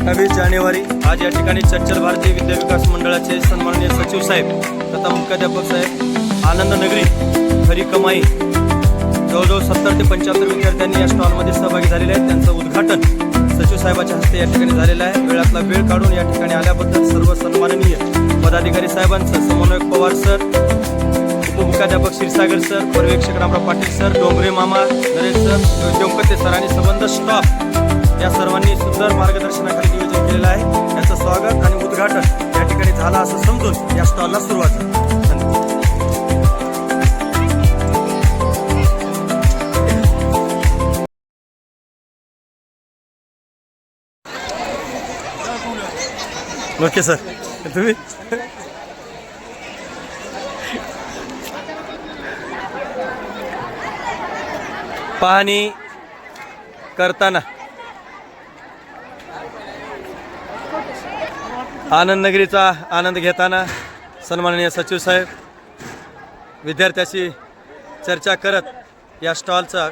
आज या ठिकाणी चच्चर भारतीय विद्या विकास मंडळाचे सन्माननीय सचिव साहेब तथा मुख्याध्यापक साहेब आनंद नगरी खरी कमाई जवळजवळ सत्तर ते पंच्याहत्तर विद्यार्थ्यांनी या स्टॉलमध्ये सहभागी झालेले आहेत. त्यांचं उद्घाटन सचिव साहेबाच्या हस्ते या ठिकाणी झालेलं आहे. वेळातला वेळ काढून या ठिकाणी आल्याबद्दल सर्व सन्माननीय पदाधिकारी साहेबांचं समन्वयक पवार सर उपमुख्याध्यापक क्षीरसागर सर पर्यवेक्षक रामराव पाटील सर डोंगरे मामा नरेश सर देवकते सर आणि संबंध स्टाफ या सर्वांनी सुंदर मार्गदर्शनाखाली नियोजन केलेलं आहे. याचं स्वागत आणि उद्घाटन या ठिकाणी झालं असं समजून या स्टॉलला सुरुवात झाली. ओके सर तुम्ही? पाहणी करताना आनंद नगरीचा आनंद घेताना सन्माननीय सचिव साहेब विद्यार्थ्याशी चर्चा करत या स्टॉलचा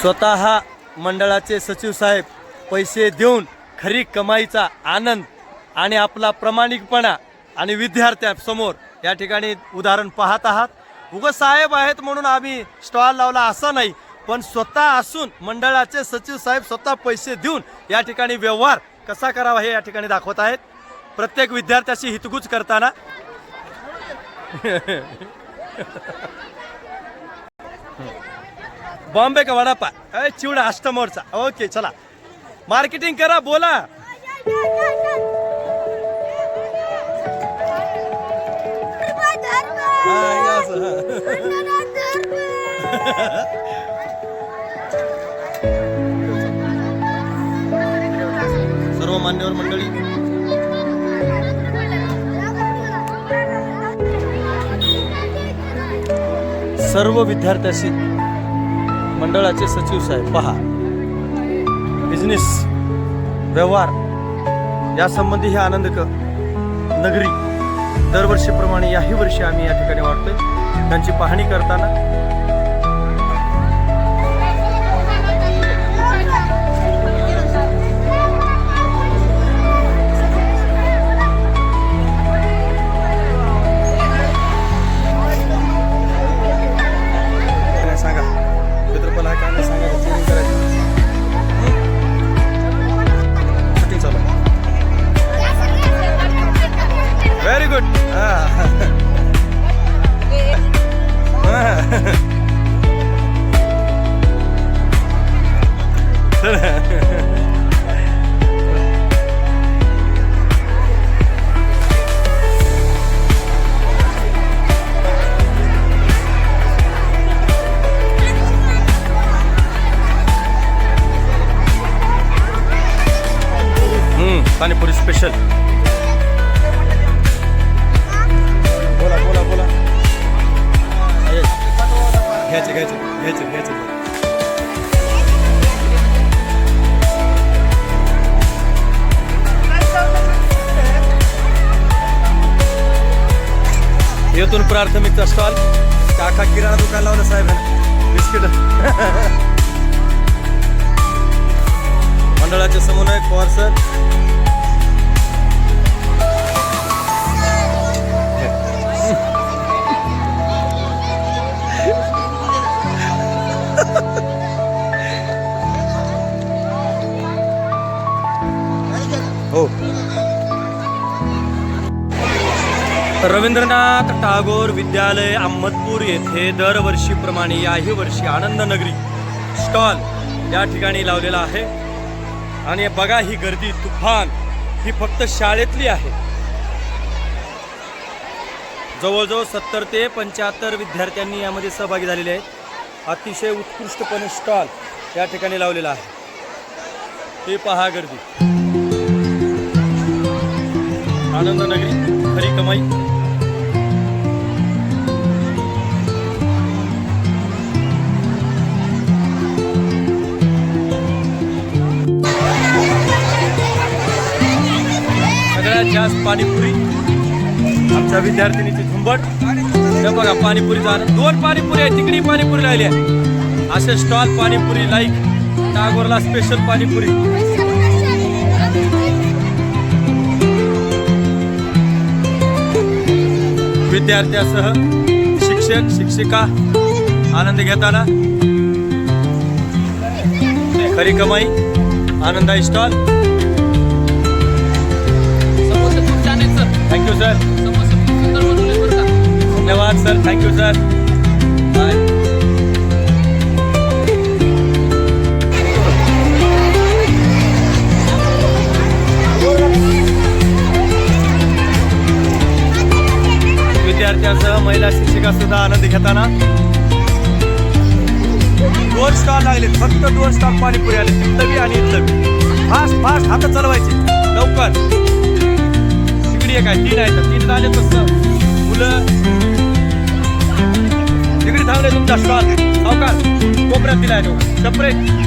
स्वतः मंडळाचे सचिव साहेब पैसे देऊन खरी कमाईचा आनंद आणि आपला प्रामाणिकपणा आणि विद्यार्थ्यांसमोर या ठिकाणी उदाहरण पाहत आहात. उगं साहेब आहेत म्हणून आम्ही स्टॉल लावला असा नाही पण स्वतः असून मंडळाचे सचिव साहेब स्वतः पैसे देऊन या ठिकाणी व्यवहार कसा करावा हे या ठिकाणी दाखवत आहेत. प्रत्येक विद्यार्थ्याशी हितगुज करताना. बॉम्बे का वडापाव? अय चिवडा अष्टमोरचा. ओके चला. मार्केटिंग करा बोला. सर्व मान्यवर मंडळी. सर्व विद्यार्थ्याशी मंडळाचे सचिव साहेब पहा. बिझनेस व्यवहार यासंबंधी हे आनंद क नगरी दरवर्षीप्रमाणे याही वर्षी आम्ही या ठिकाणी वाढतोय. त्यांची पाहणी करताना पाणीपुरी स्पेशल बोला बोला बोला. घ्यायचे घ्यायचे घ्यायचे घ्यायचे. येथून प्राथमिकचा स्टॉल. काका किराणा दुकान लावलं साहेब. बिस्किट. मंडळाचे समन्वयक पवार सर. रवींद्रनाथ टागोर विद्यालय अहमदपूर येथे दरवर्षीप्रमाणे याही वर्षी आनंद नगरी स्टॉल या ठिकाणी लावलेला आहे. आणि बघा ही गर्दी तुफान ही फक्त शाळेतली आहे. जवळजवळ सत्तर ते पंच्याहत्तर विद्यार्थ्यांनी यामध्ये सहभागी झालेले आहेत. अतिशय उत्कृष्टपणे स्टॉल या ठिकाणी लावलेला आहे. हे पहा गर्दी. आनंद नगरी खरी कमाई. जास्त पाणीपुरी. आमच्या विद्यार्थिनीची झुंबट हे बघा पाणीपुरीचा आनंद दोन पाणीपुरी आहे तिकडी पाणीपुरी राहिली आहे. असे स्टॉल पाणीपुरी लाईक टागोरला स्पेशल पाणीपुरी. विद्यार्थ्यासह शिक्षक शिक्षिका आनंद घेताना. खरी कमाई आनंदाई स्टॉल थँक्यू सर धन्यवाद sir thank you sir bye विद्यार्थ्यांसह महिला शिक्षिका सुद्धा आनंद घेताना दोन स्टॉल लागले फक्त दोन स्टॉल पाणीपुरी आले तिथलं बी आणि इथलं बी. फास्ट फास्ट हात चालवायचे. लवकर. तिकडे काय? तीन आहेत. तीन झाले तसं मुलं. तिकडे थांबले तुमचा स्टॉल सावकार कोपऱ्यात आहे तो. सेपरेट